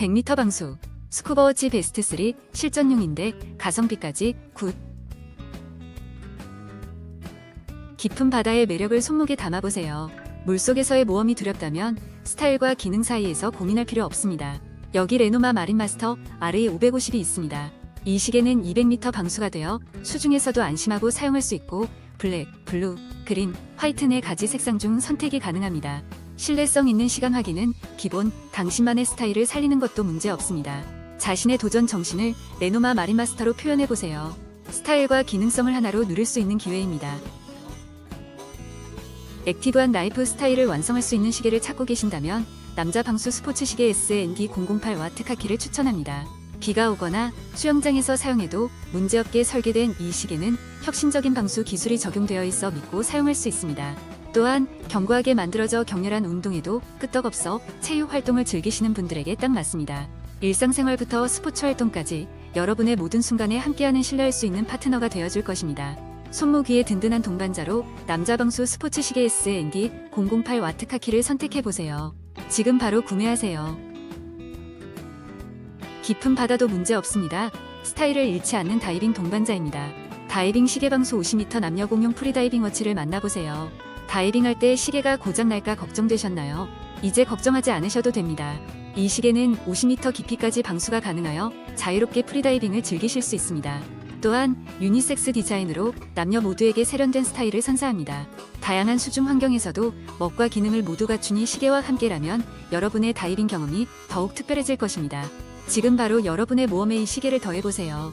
100m 방수, 스쿠버워치 베스트 3 실전용인데 가성비까지 굿. 깊은 바다의 매력을 손목에 담아보세요. 물속에서의 모험이 두렵다면 스타일과 기능 사이에서 고민할 필요 없습니다. 여기 레노마 마린마스터 RA550이 있습니다. 이 시계는 200m 방수가 되어 수중에서도 안심하고 사용할 수 있고 블랙, 블루, 그린, 화이트 네 가지 색상 중 선택이 가능합니다. 신뢰성 있는 시간 확인은 기본 당신만의 스타일을 살리는 것도 문제 없습니다. 자신의 도전 정신을 레노마 마린 마스터로 표현해 보세요. 스타일과 기능성을 하나로 누릴 수 있는 기회입니다. 액티브한 라이프 스타일을 완성할 수 있는 시계를 찾고 계신다면 남자 방수 스포츠 시계 SND008 와트 카키를 추천합니다. 비가 오거나 수영장에서 사용해도 문제없게 설계된 이 시계는 혁신적인 방수 기술이 적용되어 있어 믿고 사용할 수 있습니다. 또한 견고하게 만들어져 격렬한 운동에도 끄떡없어 체육 활동을 즐기시는 분들에게 딱 맞습니다. 일상생활부터 스포츠 활동까지 여러분의 모든 순간에 함께하는 신뢰할 수 있는 파트너가 되어줄 것입니다. 손목 위에 든든한 동반자로 남자 방수 스포츠 시계 SND 008 와트 카키를 선택해 보세요. 지금 바로 구매하세요. 깊은 바다도 문제 없습니다. 스타일을 잃지 않는 다이빙 동반자입니다. 다이빙 시계 방수 50m 남녀 공용 프리다이빙 워치를 만나보세요. 다이빙 할 때 시계가 고장날까 걱정되셨나요? 이제 걱정하지 않으셔도 됩니다. 이 시계는 50m 깊이까지 방수가 가능하여 자유롭게 프리다이빙을 즐기실 수 있습니다. 또한 유니섹스 디자인으로 남녀 모두에게 세련된 스타일을 선사합니다. 다양한 수중 환경에서도 멋과 기능을 모두 갖춘 이 시계와 함께라면 여러분의 다이빙 경험이 더욱 특별해질 것입니다. 지금 바로 여러분의 모험에 이 시계를 더해보세요.